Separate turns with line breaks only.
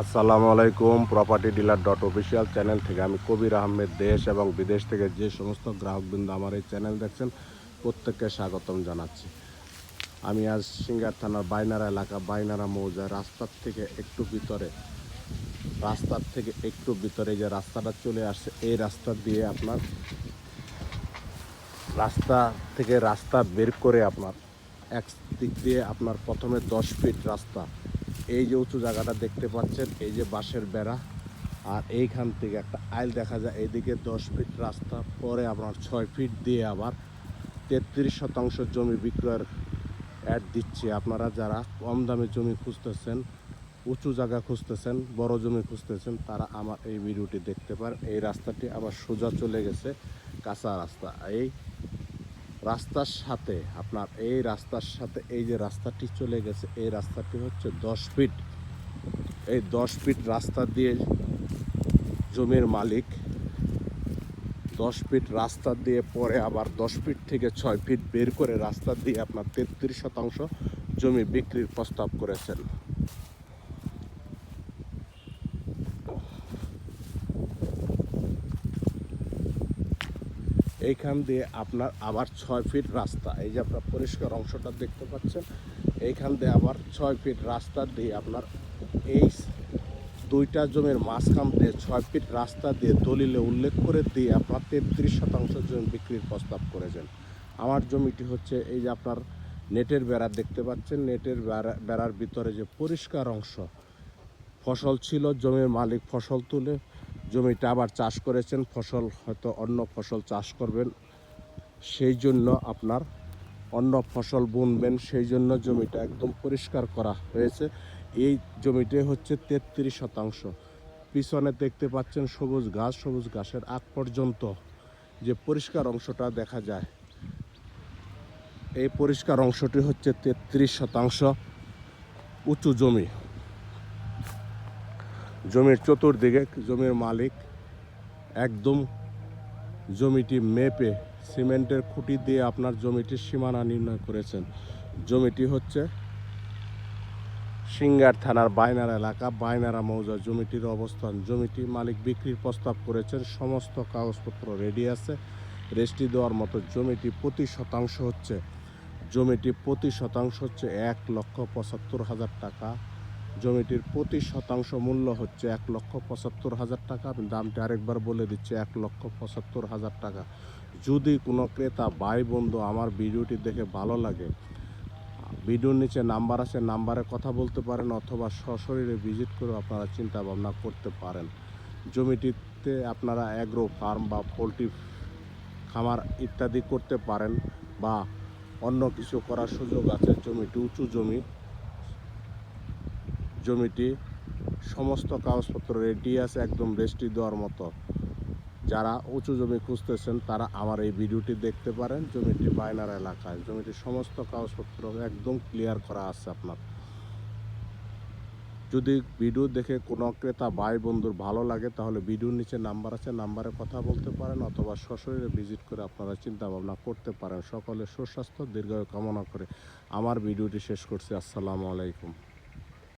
আসসালামু আলাইকুম property dealer dot official channel থেকে আমি কবির আহমেদ, দেশ এবং বিদেশ থেকে যে সমস্ত গ্রাহকবৃন্দ আমার এই চ্যানেল দেখছেন, প্রত্যেককে স্বাগতম জানাচ্ছি। আমি আজ সিঙ্গার থানার বাইনারা এলাকা, বাইনারা মৌজা, রাস্তার থেকে একটু ভিতরে, রাস্তার থেকে একটু ভিতরে যে রাস্তাটা চলে আসছে, এই রাস্তা দিয়ে আপনার, রাস্তা থেকে রাস্তা বের করে আপনার, এক দিক দিয়ে আপনার প্রথমে দশ ফিট রাস্তা এই যে উঁচু জায়গাটা দেখতে পাচ্ছেন, এই যে বাঁশের বেড়া। আর এইখান থেকে একটা আইল দেখা যায়, এইদিকে দশ ফিট রাস্তা, পরে আপনার ছয় ফিট দিয়ে আবার তেত্রিশ শতাংশ জমি বিক্রয়ের অ্যাড দিচ্ছে। আপনারা যারা কম দামে জমি খুঁজতেছেন, উঁচু জায়গা খুঁজতেছেন, বড় জমি খুঁজতেছেন, তারা আমার এই ভিডিওটি দেখতে পারেন। এই রাস্তাটি আবার সোজা চলে গেছে, কাঁচা রাস্তা। এই রাস্তার সাথে, আপনার এই রাস্তার সাথে, এই যে রাস্তাটি চলে গেছে, এই রাস্তাটি হচ্ছে দশ ফিট। এই দশ ফিট রাস্তা দিয়ে জমির মালিক দশ ফিট রাস্তা দিয়ে পরে আবার দশ ফিট থেকে ছয় ফিট বের করে রাস্তা দিয়ে আপনার তেত্রিশ শতাংশ জমি বিক্রির প্রস্তাব করেছেন। এইখান দিয়ে আপনার আবার ছয় ফিট রাস্তা, এই যে আপনার পরিষ্কার অংশটা দেখতে পাচ্ছেন, এইখান দিয়ে আবার ছয় ফিট রাস্তা দিয়ে আপনার এই দুইটা জমির মাঝখান দিয়ে ছয় ফিট রাস্তা দিয়ে দলিলে উল্লেখ করে দিয়ে আপনার তেত্রিশ শতাংশ জমি বিক্রির প্রস্তাব করেছেন। আমার জমিটি হচ্ছে এই যে আপনার নেটের বেড়া দেখতে পাচ্ছেন, নেটের বেড়া, বেড়ার ভিতরে যে পরিষ্কার অংশ, ফসল ছিল, জমির মালিক ফসল তুলে জমিটা আবার চাষ করেছেন, ফসল হয়তো অন্য ফসল চাষ করবেন, সেই জন্য আপনার অন্য ফসল বুনবেন, সেই জন্য জমিটা একদম পরিষ্কার করা হয়েছে। এই জমিটি হচ্ছে তেত্রিশ শতাংশ। পিছনে দেখতে পাচ্ছেন সবুজ ঘাস সবুজ ঘাসের আগ পর্যন্ত যে পরিষ্কার অংশটা দেখা যায়। এই পরিষ্কার অংশটি হচ্ছে তেত্রিশ শতাংশ উঁচু জমি। জমির চতুর্দিকে জমির মালিক একদম জমিটি মেপে সিমেন্টের খুঁটি দিয়ে আপনার জমিটির সীমানা নির্ণয় করেছেন। জমিটি হচ্ছে সিঙ্গার থানার বাইনার এলাকা, বাইনারা মৌজা। জমিটির অবস্থান, জমিটি মালিক বিক্রির প্রস্তাব করেছেন। সমস্ত কাগজপত্র রেডি আছে। রেস্টি দেওয়ার মতো জমিটি প্রতি শতাংশ হচ্ছে, জমিটি প্রতি শতাংশ হচ্ছে এক লক্ষ পঁচাত্তর হাজার টাকা। জমিটির প্রতি শতাংশ মূল্য হচ্ছে এক লক্ষ পঁচাত্তর হাজার টাকা। আমি দামটি আরেকবার বলে দিচ্ছি, এক লক্ষ পঁচাত্তর হাজার টাকা। যদি কোনো ক্রেতা, ভাই, বন্ধু আমার ভিডিওটি দেখে ভালো লাগে, ভিডিওর নিচে নাম্বার আছে, নাম্বারে কথা বলতে পারেন অথবা সশরীরে ভিজিট করে আপনারা চিন্তা ভাবনা করতে পারেন। জমিটিতে আপনারা অ্যাগ্রো ফার্ম বা পোলট্রি খামার ইত্যাদি করতে পারেন বা অন্য কিছু করার সুযোগ আছে। জমিটি উঁচু জমি জমিটি সমস্ত কাগজপত্র রেডি আছে, একদম রেস্টি দেওয়ার মতো। যারা উঁচু জমি খুঁজতেছেন, তারা আমার এই ভিডিওটি দেখতে পারেন। জমিটি বাইনার এলাকায়। জমিটির সমস্ত কাগজপত্র একদম ক্লিয়ার করা আছে আপনার। যদি ভিডিও দেখে কোনো ক্রেতা ভাই বন্ধুর ভালো লাগে, তাহলে ভিডিওর নিচে নাম্বার আছে, নাম্বারে কথা বলতে পারেন অথবা সশরীরে ভিজিট করে আপনারা চিন্তা ভাবনা করতে পারেন। সকলের সুস্বাস্থ্য, দীর্ঘায়ু কামনা করে আমার ভিডিওটি শেষ করছি। আসসালামু আলাইকুম।